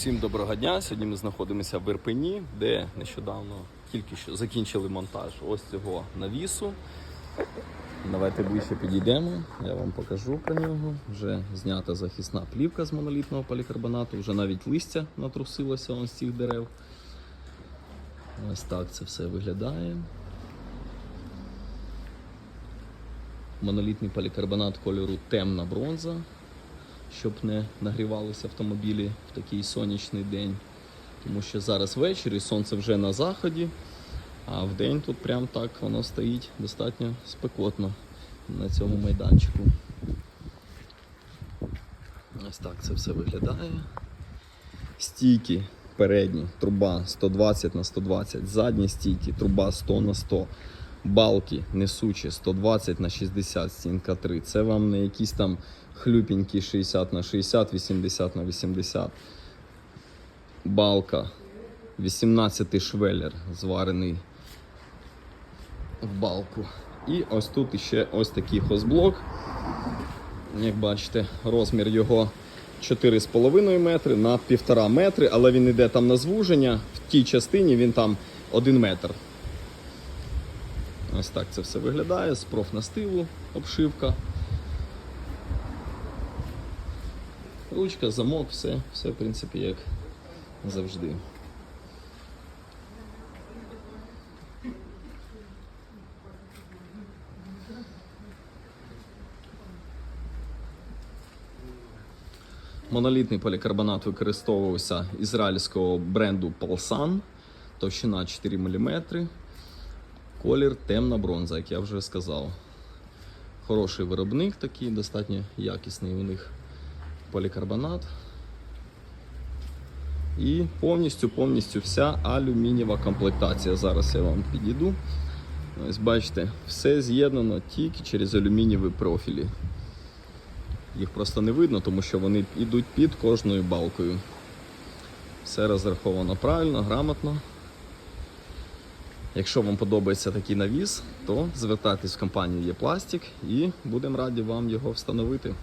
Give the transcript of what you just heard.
Всім доброго дня. Сьогодні ми знаходимося в Ірпені, де нещодавно тільки що закінчили монтаж ось цього навісу. Давайте ближче підійдемо, я вам покажу про нього. Вже знята захисна плівка з монолітного полікарбонату, вже навіть листя натрусилося з цих дерев. Ось так це все виглядає. Монолітний полікарбонат кольору темна бронза щоб не нагрівалися автомобілі в такий сонячний день. Тому що зараз ввечері сонце вже на заході, а в день тут прям так воно стоїть достатньо спекотно на цьому майданчику. Ось так це все виглядає. Стійки передні, труба 120 на 120, задні стійки, труба 100 на 100. Балки несучі 120 на 60, стінка 3. Це вам не якісь там хлюпенькі 60 на 60, 80 на 80. Балка 18 швеллер зварений в балку. І ось тут іще ось такий хозблок. Як бачите, розмір його 4,5 метри на 1,5 метри, але він йде там на звуження. В тій частині він там 1 метр. Ось так це все виглядає з профнастилу, обшивка. Ручка, замок, все, все в принципі як завжди. Монолітний полікарбонат використовувався ізраїльського бренду Palsan, товщина 4 мм, колір темна бронза, як я вже сказав. Хороший виробник такий, достатньо якісний у них полікарбонат. І повністю повністю вся алюмінієва комплектація. Зараз я вам підійду. Ось бачите, все з'єднано тільки через алюмінієві профілі. Їх просто не видно, тому що вони йдуть під кожною балкою. Все розраховано правильно, грамотно. Якщо вам подобається такий навіс, то звертайтесь в компанію Є і будемо раді вам його встановити.